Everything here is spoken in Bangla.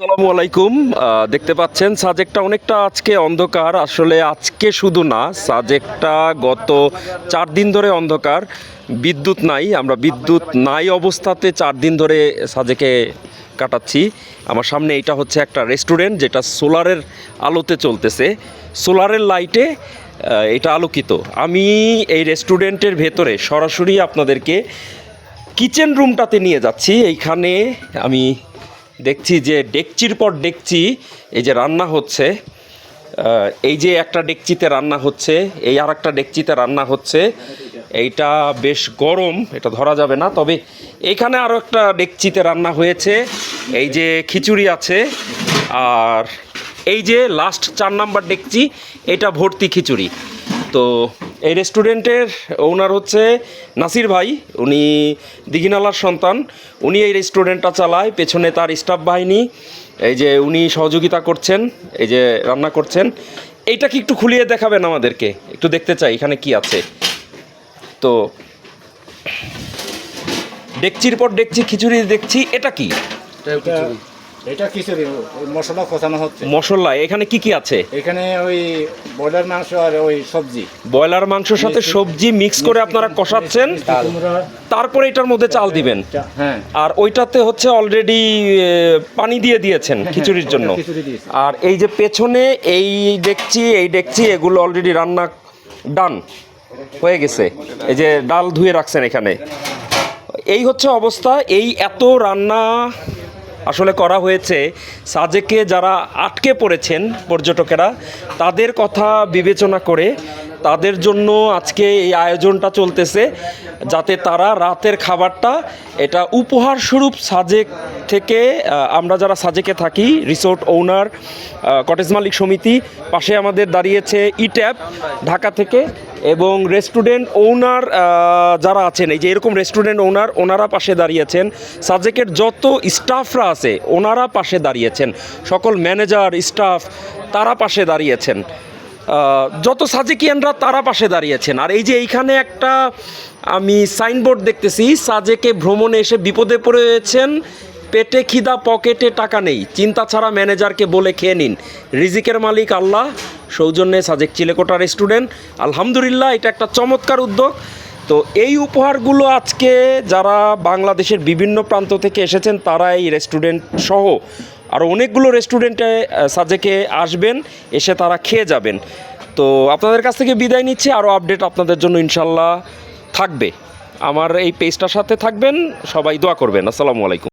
আসসালামু আলাইকুম। দেখতে পাচ্ছেন, সাজেকটা অনেকটা আজকে অন্ধকার। আসলে আজকে শুধু না, সাজেকটা গত চার দিন ধরে অন্ধকার। বিদ্যুৎ নাই, আমরা বিদ্যুৎ নাই অবস্থাতে চার দিন ধরে সাজেকে কাটাচ্ছি। আমার সামনে এটা হচ্ছে একটা রেস্টুরেন্ট, যেটা সোলারের আলোতে চলতেছে। সোলারের লাইটে এটা আলোকিত। আমি এই রেস্টুরেন্টের ভেতরে সরাসরি আপনাদেরকে কিচেন রুমটাতে নিয়ে যাচ্ছি। এইখানে আমি দেখছি যে ডেকচির পর ডেকচি, এই যে রান্না হচ্ছে এই যে একটা ডেকচিতে রান্না হচ্ছে, এই আর একটা ডেকচিতে রান্না হচ্ছে, এইটা বেশ গরম, এটা ধরা যাবে না, তবে এইখানে আরও একটা ডেকচিতে রান্না হয়েছে, এই যে খিচুড়ি আছে, আর এই যে লাস্ট চার নাম্বার ডেকচি, এটা ভর্তি খিচুড়ি। তো এই রেস্টুরেন্টের ওনার হচ্ছে নাসির ভাই উনি দিঘিনালার সন্তান। উনি এই রেস্টুরেন্টটা চালায় পেছনে তার স্টাফ বাহিনী এই যে উনি সহযোগিতা করছেন এই যে রান্না করছেন। এইটা কি একটু খুলিয়ে দেখাবেন আমাদেরকে? একটু দেখতে চাই এখানে কি আছে। তো ডেকচির পর ডেকচি খিচুড়ি দেখছি এটা কি? এটা- খিচুড়ি মশলা কষানো হচ্ছে? মশলা এখানে কি কি আছে? এখানে ওই ব্রয়লার মাংস আর ওই সবজি। ব্রয়লার মাংসের সাথে সবজি মিক্স করে আপনারা কষাচ্ছেন তারপরে এটার মধ্যে চাল দিবেন। হ্যাঁ। আর ওইটাতে হচ্ছে অলরেডি পানি দিয়ে দিয়েছেন খিচুড়ির জন্য। ওটা খিচুড়ি দিয়েছি। আর এই যে পেছনে এই ডেকচি এই ডেকচি এগুলো অলরেডি রান্না ডান হয়ে গেছে। এই যে ডাল ধুয়ে রাখছেন এখানে। এই হচ্ছে অবস্থা এই এত রান্না আসলে করা হয়েছে। সাজেকে যারা আটকে পড়েছেন পর্যটকেরা তাদের কথা বিবেচনা করে তাদের জন্য আজকে এই আয়োজনটা চলতেছে যাতে তারা রাতের খাবারটা এটা উপহার স্বরূপ সাজেক থেকে আমরা যারা সাজেকে থাকি রিসোর্ট ওনার কটেজ মালিক সমিতি, পাশে আমাদের দাঁড়িয়েছে ইট্যাপ ঢাকা থেকে এবং রেস্টুরেন্ট ওনার যারা আছেন, এই যে এরকম রেস্টুরেন্ট ওনার ওনারা পাশে দাঁড়িয়েছেন। সাজেকের যত স্টাফরা আছে, ওনারা পাশে দাঁড়িয়েছেন। সকল ম্যানেজার স্টাফ তারা পাশে দাঁড়িয়েছেন। যত সাজেকিয়ানরা তারা পাশে দাঁড়িয়েছেন। আর এই যে এইখানে একটা আমি সাইনবোর্ড দেখতেছি, সাজেকে ভ্রমণে এসে বিপদে পড়েছেন, পেটে খিদা, পকেটে টাকা নেই। চিন্তা ছাড়া ম্যানেজারকে বলে খেয়ে নিন। রিজিকের মালিক আল্লাহ, সৌজন্যে সাজেক চিলেকোটার স্টুডেন্ট আলহামদুলিল্লাহ, এটা একটা চমৎকার উদ্যোগ। তো এই উপহারগুলো আজকে যারা বাংলাদেশের বিভিন্ন প্রান্ত থেকে এসেছেন তারা এই রেস্টুরেন্ট সহ আরও অনেকগুলো রেস্টুরেন্টে সাজেকে আসবেন, এসে তারা খেয়ে যাবেন। তো আপনাদের কাছ থেকে বিদায় নিচ্ছি আরও আপডেট আপনাদের জন্য ইনশাল্লাহ থাকবে। আমার এই পেজটার সাথে থাকবেন, সবাই দোয়া করবেন। আসসালামু আলাইকুম।